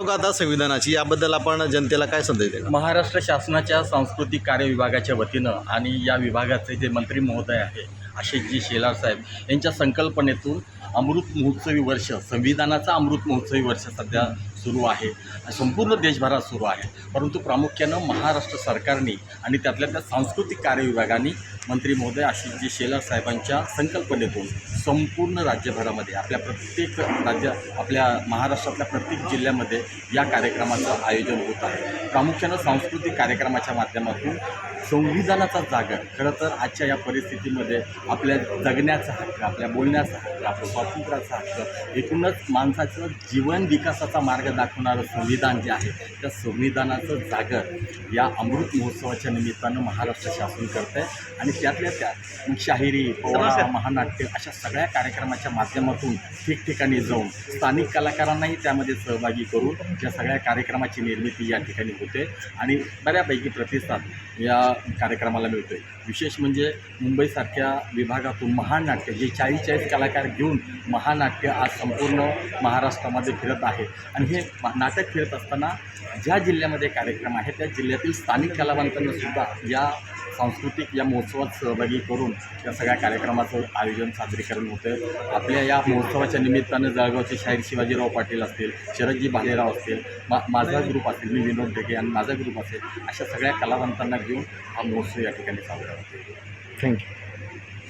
आता संविधानाची याबद्दल आपण जनतेला काय संदेश देणार? महाराष्ट्र शासनाच्या सांस्कृतिक कार्य विभागाच्या वतीनं आणि या विभागाचे जे मंत्री महोदय आहे आशिषजी शेलार साहेब यांच्या संकल्पनेतून अमृत महोत्सवी वर्ष संविधानाचा अमृत महोत्सवी वर्ष सध्या सुरू आहे. संपूर्ण देशभरात सुरू आहे. परंतु प्रामुख्यानं महाराष्ट्र सरकारने आणि त्यातल्या त्या सांस्कृतिक कार्य विभागाने मंत्री महोदय आशिषजी शेलार साहेबांच्या संकल्पनेतून संपूर्ण राज्यभरामध्ये आपल्या प्रत्येक राज्य आपल्या महाराष्ट्रातल्या प्रत्येक जिल्ह्यामध्ये या कार्यक्रमाचं आयोजन होत आहे. प्रामुख्यानं सांस्कृतिक कार्यक्रमाच्या माध्यमातून संविधानाचा जागर खरं तर आजच्या या परिस्थितीमध्ये आपल्या जगण्याचा हक्क आपल्या बोलण्याचा हक्क आपल्या स्वातंत्र्याचा हक्क एकूणच माणसाचं जीवन विकासाचा मार्ग दाखवणारं संविधान जे आहे त्या संविधानाचं जागर या अमृत महोत्सवाच्या निमित्तानं महाराष्ट्र शासन करतं आहे आणि त्यातल्या त्यात मग शाहिरी पोवाडा महानाट्य अशा सगळ्या कार्यक्रमाच्या माध्यमातून ठिकठिकाणी जाऊन स्थानिक कलाकारांनाही त्यामध्ये सहभागी करून या सगळ्या कार्यक्रमाची निर्मिती या ठिकाणी होते आणि बऱ्यापैकी प्रतिसाद या कार्यक्रमाला मिळतो आहे विशेष म्हणजे मुंबईसारख्या विभागातून महानाट्य जे चाळीस चाळीस कलाकार घेऊन महानाट्य आज संपूर्ण महाराष्ट्रामध्ये फिरत आहे आणि हे नाटक फिरत असताना ज्या जिल्ह्यामध्ये कार्यक्रम आहे त्या जिल्ह्यातील स्थानिक कलावंतांना सुद्धा या सांस्कृतिक या महोत्सवात सहभागी करून या सगळ्या कार्यक्रमाचं आयोजन सादरीकरण होतं आपल्या या महोत्सवाच्या निमित्तानं जळगावचे शाहीर शिवाजीराव पाटील असतील शरदजी भालेराव असतील मा माझा ग्रुप असेल मी विनोद ढेके आणि माझा ग्रुप असेल अशा सगळ्या कलावंतांना घेऊन हा महोत्सव या ठिकाणी साजरा होतो थँक्यू